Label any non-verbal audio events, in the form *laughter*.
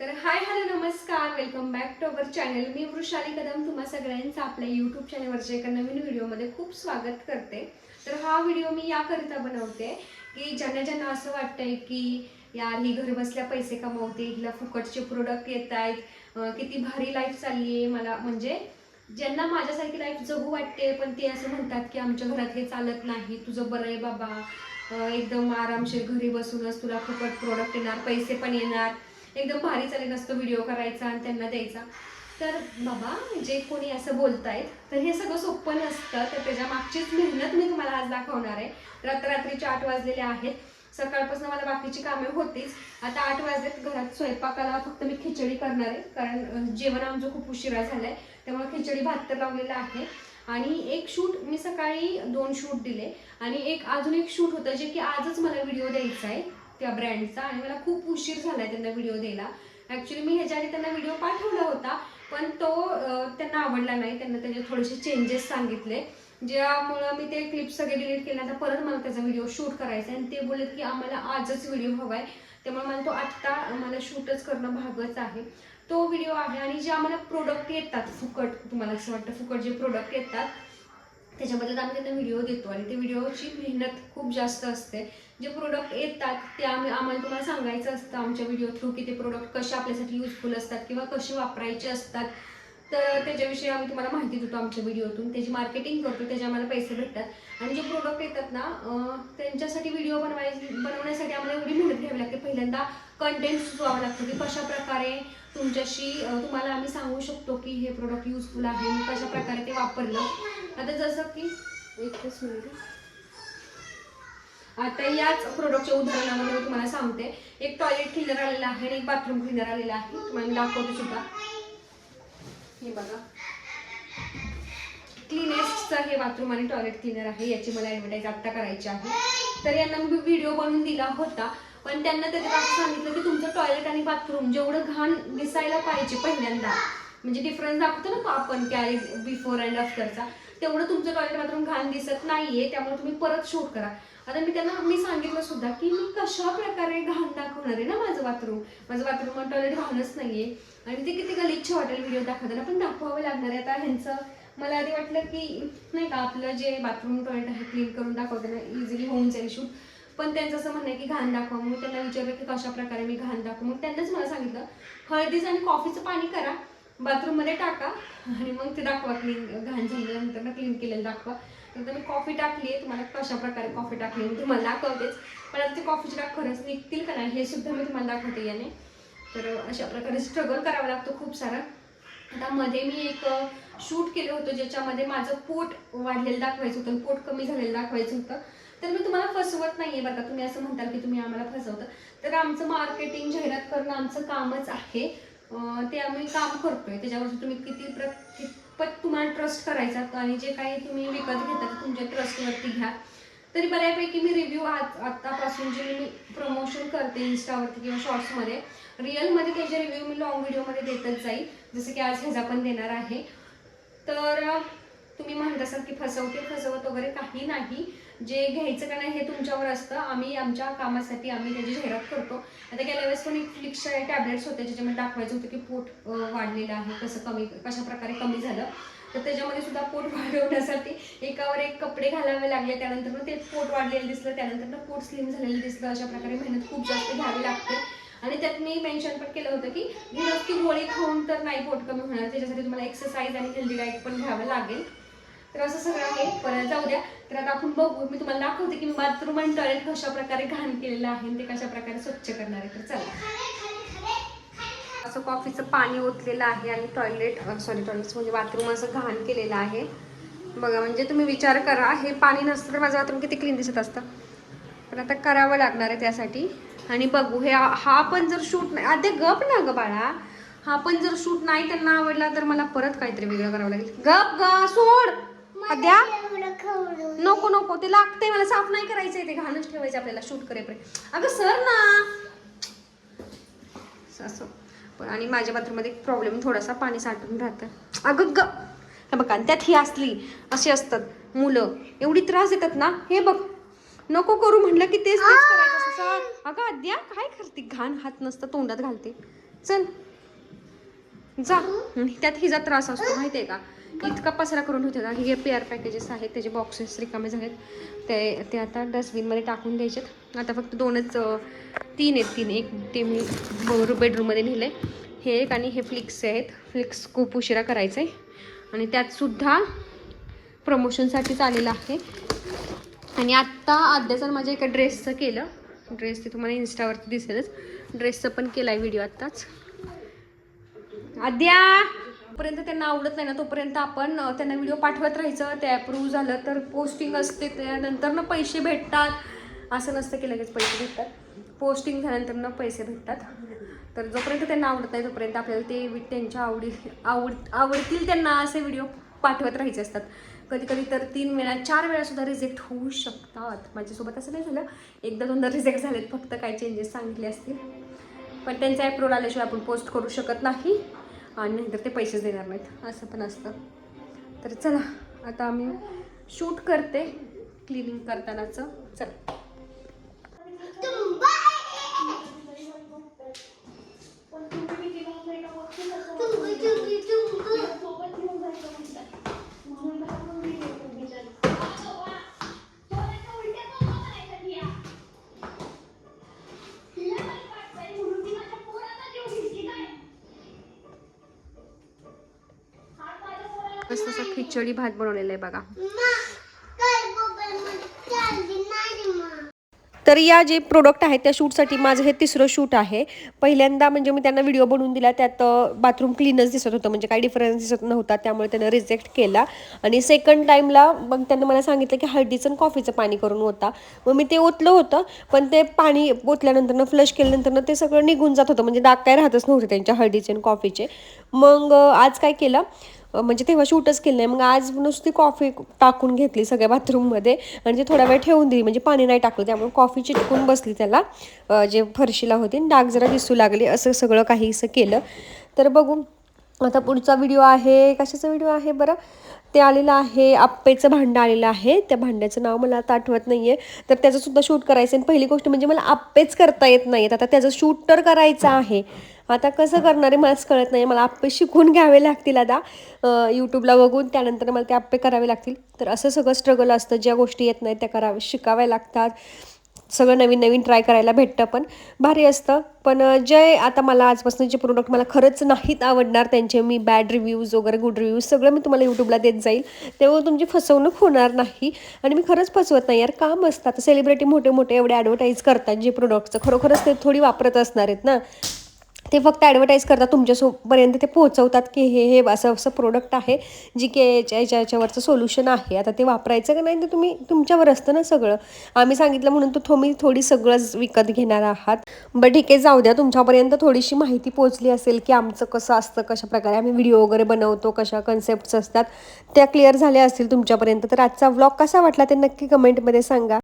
तर hi hello नमस्कार. Welcome back to our channel मी वृषाली कदम. तुम्हा सगळ्यांचं आपल्या यूट्यूब चॅनलवरच्या एका नवीन व्हिडिओमध्ये खूप स्वागत करते. तर हा व्हिडिओ मी याकरिता बनवते की ज्यांना ज्यांना असं वाटतंय की यार ही घर बसल्या पैसे कमावते हिला फुकटचे प्रोडक्ट येत आहेत किती भारी लाईफ चालली आहे. मला म्हणजे ज्यांना माझ्यासारखी लाईफ जगू वाटते पण ते असं म्हणतात की आमच्या घरात हे चालत नाही. तुझं बरं आहे बाबा. एकदम आरामशीर घरी बसूनच तुला फुकट प्रोडक्ट येणार पैसे पण येणार. एकदम भारी चालेल असतो व्हिडिओ करायचा आणि त्यांना द्यायचा. तर बाबा जे कोणी असं बोलतायत तर हे सगळं सोपं नसतं. तर त्याच्या मागचीच मेहनत मी तुम्हाला आज दाखवणार आहे. तर रात्रीचे आठ वाजलेले आहेत. सकाळपासून मला बाकीची कामे होतीच. आता आठ वाजलेत घरात स्वयंपाकाला फक्त मी खिचडी करणार आहे. कारण जेवण आमचं खूप उशिरा झालंय. त्यामुळे खिचडी भात तर लावलेला आहे. आणि एक शूट मी सकाळी दोन शूट दिले. आणि एक अजून एक शूट होतं जे की आजच मला व्हिडिओ द्यायचा आहे. त्या ब्रँडचा आणि मला खूप उशीर झालाय त्यांना व्हिडिओ द्यायला. ॲक्च्युली मी ह्याच्या आधी त्यांना व्हिडिओ पाठवला होता पण तो त्यांना आवडला नाही. त्यांना त्याचे थोडेसे चेंजेस सांगितले ज्यामुळं मी ते क्लिप सगळे डिलीट केले. आता परत मला त्याचा व्हिडिओ शूट करायचा आहे. आणि ते बोलत की आम्हाला आजच व्हिडिओ हवा आहे त्यामुळे मला तो आत्ता मला शूटच करणं भागच आहे. तो व्हिडिओ आहे आणि जे आम्हाला प्रोडक्ट येतात फुकट तुम्हाला असं वाटतं फुकट जे प्रोडक्ट येतात त्याच्याबद्दल आम्ही त्यांना व्हिडिओ देतो आणि ते व्हिडिओची मेहनत खूप जास्त असते. जे प्रोडक्ट येतात ते आम्ही आम्हाला तुम्हाला सांगायचं असतं आमच्या व्हिडिओ थ्रू की ते प्रोडक्ट कसे आपल्यासाठी युजफुल असतात किंवा कसे वापरायचे असतात. तर त्याच्याविषयी आम्ही तुम्हाला माहिती देतो आमच्या व्हिडिओतून त्याची मार्केटिंग करतो त्याचे आम्हाला पैसे भेटतात. आणि जे प्रोडक्ट येतात ना त्यांच्यासाठी व्हिडिओ बनवाय बनवण्यासाठी आम्हाला एवढी मेहनत घ्यावी लागते. पहिल्यांदा कंटेंट सुचवावं लागतं की कशा प्रकारे तुमच्याशी तुम्हाला आम्ही सांगू शकतो की हे प्रोडक्ट युजफुल आहे मी कशा प्रकारे ते वापरलं. आता जसं की एकच मिनिट. आता याच प्रोडक्टच्या उदाहरणामध्ये मी तुम्हाला सांगते. एक टॉयलेट क्लिनर आलेला आहे आणि एक बाथरूम क्लिनर आलेला आहे. तुम्हाला मी दाखवते सुद्धा. हे बघा. क्लिनेस्टचं हे बाथरूम आणि टॉयलेट क्लिनर आहे. याची मला ॲडव्हर्टाईज आत्ता करायची आहे. तर यांना मी व्हिडिओ बनवून दिला होता. पण त्यांना त्याच्यात असं सांगितलं की तुमचं टॉयलेट आणि बाथरूम जेवढं घाण दिसायला पाहिजे पहिल्यांदा. म्हणजे डिफरन्स दाखवतो ना आपण कॅरेज बिफोर अँड आफ्टरचा तेवढं तुमचं टॉयलेट बाथरूम घाण दिसत नाहीये त्यामुळे तुम्ही परत शूट करा. आता मी त्यांना मी सांगितलं सुद्धा की मी कशा प्रकारे घाण दाखवणार आहे ना माझं बाथरूम माझं बाथरूम टॉयलेट घाणच नाहीये. आणि ते किती गलिच्छ वाटेल व्हिडिओ दाखवताना पण दाखवावं लागणार आहे. आता ह्यांचं मला आधी वाटलं की नाही का आपलं जे बाथरूम टॉयलेट आहे क्लीन करून दाखवताना इझिली होऊन जाईल शूट पण त्यांचं असं म्हणणं आहे की घाण दाखवा. मग त्यांना विचारलं की कशा प्रकारे मी घाण दाखवू? मग त्यांनाच मला सांगितलं हळदीचं आणि कॉफीचं पाणी करा. बाथरूममध्ये टाका आणि मग ते दाखवा क्लीन घाण झाल्यानंतर ना क्लीन केलेलं दाखवा. नंतर मी कॉफी टाकली आहे तुम्हाला कशा प्रकारे कॉफी टाकली मी तुम्हाला दाखवतेच. पण आता ते कॉफीचे टाक खरंच निघतील का नाही हे सुद्धा मी तुम्हाला दाखवते याने. तर अशा प्रकारे स्ट्रगल करावं लागतो खूप सारं. आता मध्ये मी एक शूट केलं होतं ज्याच्यामध्ये माझं पोट वाढलेलं दाखवायचं होतं पोट कमी झालेलं दाखवायचं होतं. तर मी तुम्हाला फसवत नाही बरं का. तुम्ही असं म्हणताल की तुम्ही आम्हाला फसवता. तर आमचं मार्केटिंग जाहिरात करणं आमचं कामच आहे. ते आम्ही काम करतोय. त्याच्यावरती तुम्ही किती प्र कितपत तुम्हाला ट्रस्ट करायचा आणि जे काही तुम्ही विकत घेता ते तुमच्या ट्रस्टवरती घ्या. तरी बऱ्यापैकी मी रिव्ह्यू आज आत्तापासून जे मी प्रमोशन करते इन्स्टावरती किंवा शॉर्ट्समध्ये रिअलमध्ये त्याचे रिव्ह्यू मी लॉंग व्हिडिओमध्ये देतच जाईल. जसं की आज ह्याचा पण देणार आहे. तर तुम्ही म्हणत असाल की फसवते फसवत वगैरे काही नाही. जे घ्यायचं का नाही हे तुमच्यावर असतं. आम्ही आमच्या कामासाठी आम्ही त्याची जाहिरात करतो. आता गेल्या वेळेस पण एक फ्लिक्सच्या टॅबलेट्स होते ज्याच्यामध्ये दाखवायचं होतं की पोट वाढलेलं आहे कसं कमी कशा प्रकारे कमी झालं. तर त्याच्यामध्ये सुद्धा पोट *laughs* वाढवण्यासाठी एकावर एक कपडे घालावे लागले. त्यानंतर ते पोट वाढलेलं दिसलं. त्यानंतर पोट स्लिम झालेलं दिसलं. अशा प्रकारे मेहनत खूप जास्त घ्यावी लागते. आणि त्यात मी मेन्शन पण केलं होतं की ही नुसती गोळी खाऊन तर नाही पोट कमी होणार. त्याच्यासाठी तुम्हाला एक्सरसाइज आणि हेल्दी डाईट पण घ्यावं लागेल. तर असं सगळं आहे. परत जाऊ द्या. तर आता आपण बघू. मी तुम्हाला दाखवते की मी बाथरूम आणि टॉयलेट कशा प्रकारे घाण केलेलं आहे ते कशा प्रकारे स्वच्छ करणार आहे. तर चला. असं कॉफीचं पाणी ओतलेलं आहे आणि टॉयलेट सॉरी टॉयलेट म्हणजे बाथरूम असं घाण केलेलं आहे. बघा म्हणजे तुम्ही विचार करा. हे पाणी नसतं तर माझं बाथरूम किती क्लीन दिसत असतं. पण आता करावं लागणार आहे त्यासाठी. आणि बघू हे हा पण जर शूट नाही आद्या गप ना ग बाळा. हा पण जर शूट नाही त्यांना आवडला तर मला परत काहीतरी वेगळं करावं लागेल. गप ग सोड! अद्या नको नको ते लागते मला साफ नाही करायचंय ते घाणच ठेवायचं आपल्याला शूट करेपर्यंत. अगं सर ना. असं पण आणि माझ्या बाथरूममध्ये एक प्रॉब्लेम थोडासा पाणी साठून राहतं. अगं ग. हे बघा आणि त्यात ही असली अशी असतात मुलं एवढी त्रास देतात ना हे बघ. नको करू म्हणलं की तेच करायचं सर. अगं अद्या काय करते? घाण हात नसतं तोंडात घालते. चल. जा. त्यात हिचा त्रास असतो माहितीये का? इतका पसरा करून होते का? हे पेअर पॅकेजेस आहेत त्याचे बॉक्सेस रिकामे झालेत. ते ते आता डस्टबिनमध्ये टाकून द्यायचेत. आता फक्त दोनच तीन आहेत तीन. एक ते मी बेडरूममध्ये नेले हे एक आणि हे फ्लिक्स आहेत. फ्लिक्स खूप उशिरा करायचं आहे आणि त्यातसुद्धा प्रमोशनसाठीच आलेलं आहे. आणि आत्ता आद्याचं माझ्या एका ड्रेसचं केलं. ड्रेस ते तुम्हाला इन्स्टावरती दिसेलच. ड्रेसचं पण केला आहे व्हिडिओ आत्ताच. आद्या! जोपर्यंत त्यांना आवडत नाही ना तोपर्यंत आपण त्यांना व्हिडिओ पाठवत राहायचं. ते अप्रूव्ह झालं तर पोस्टिंग असते त्यानंतर ना पैसे भेटतात. असं नसतं की लगेच पैसे भेटतात. पोस्टिंग झाल्यानंतर ना पैसे भेटतात. तर जोपर्यंत त्यांना आवडत नाही तोपर्यंत आपल्याला ते वि- त्यांच्या आवडी आवड आवडतील त्यांना असे व्हिडिओ पाठवत राहायचे असतात. कधी कधी तर तीन वेळा चार वेळा सुद्धा रिजेक्ट होऊ शकतात. माझ्यासोबत असं नाही झालं. एकदा दोनदा रिजेक्ट झालेत. फक्त काय चेंजेस सांगितले असतील. पण त्यांचा ॲप्रोल आल्याशिवाय आपण पोस्ट करू शकत नाही. आणि नंतर ते पैसे देणार नाहीत. असं पण असतं. तर चला आता आम्ही शूट करते क्लिनिंग करतानाचं. चला. मस्त असं खिचडी भात बनवलेला आहे बघा. तर या जे प्रोडक्ट आहेत त्या शूटसाठी माझं हे तिसरं शूट आहे. पहिल्यांदा म्हणजे मी त्यांना व्हिडिओ बनवून दिला त्यात बाथरूम क्लीनच दिसत होतं म्हणजे काही डिफरन्स दिसत नव्हता त्यामुळे त्यांना रिजेक्ट केला. आणि सेकंड टाईमला मग त्यांना मला सांगितलं की हळदीचं आणि कॉफीचं पाणी करून होता मग मी ते ओतलं होतं पण ते पाणी ओतल्यानंतर फ्लश केल्यानंतर ते सगळं निघून जात होतं. म्हणजे डाग काय राहतच नव्हते त्यांच्या हळदीचे आणि कॉफीचे मग आज काय केलं म्हणजे तेव्हा शूटच केलं नाही. मग आज नुसती कॉफी टाकून घेतली सगळ्या बाथरूममध्ये आणि ते थोडा वेळ ठेवून दिली. म्हणजे पाणी नाही टाकलं. त्यामुळे कॉफी चिटकून बसली त्याला जे फरशीला होती. डाग जरा दिसू लागले. असं सगळं काही असं केलं. तर बघू आता पुढचा व्हिडिओ आहे. कशाचा व्हिडिओ आहे बरं? ते आलेलं आहे. आप्पेचं भांडं आलेलं आहे. त्या भांड्याचं नाव मला आता आठवत नाही आहे तर त्याचं सुद्धा शूट करायचं आहे. आणि पहिली गोष्ट म्हणजे मला आप्पेच करता येत नाहीत आता त्याचं शूट तर करायचं आहे. आता कसं करणार आहे मलाच कळत नाही. मला आप्पे शिकून घ्यावे लागतील आता. यूट्यूबला बघून त्यानंतर मला ते आप्पे करावे लागतील. तर असं सगळं स्ट्रगल असतं. ज्या गोष्टी येत नाहीत त्या कराव्या शिकाव्या लागतात. सगळं नवीन नवीन ट्राय करायला भेटतं पण. भारी असतं. पण जे आता मला आजपासून जे प्रोडक्ट मला खरंच नाहीत आवडणार त्यांचे मी बॅड रिव्ह्यूज वगैरे गुड रिव्ह्यूज सगळं मी तुम्हाला यूट्यूबला देत जाईल. तेव्हा तुमची फसवणूक होणार नाही. आणि मी खरंच फसवत नाही यार. काम असतात सेलिब्रिटी मोठे मोठे एवढे ॲडव्हर्टाईज करतात जे प्रोडक्टचं खरोखरच ते थोडी वापरत असणार आहेत ना. ते फक्त ॲडव्हर्टाईज करतात तुमच्यासोपर्यंत ते पोहोचवतात की हे हे असं असं प्रोडक्ट आहे जी की याच्या याच्या याच्यावरचं सोल्युशन आहे. आता ते वापरायचं का नाही ते तुम्ही तुमच्यावर असतं ना सगळं. आम्ही सांगितलं म्हणून तो तुम्ही थोडी सगळंच विकत घेणार आहात. बट ठीक आहे जाऊ द्या तुमच्यापर्यंत थोडीशी माहिती पोहोचली असेल की आमचं कसं असतं कशा प्रकारे आम्ही व्हिडिओ वगैरे बनवतो कशा कन्सेप्ट्स असतात त्या क्लिअर झाल्या असतील तुमच्यापर्यंत. तर आजचा व्लॉग कसा वाटला ते नक्की कमेंटमध्ये सांगा.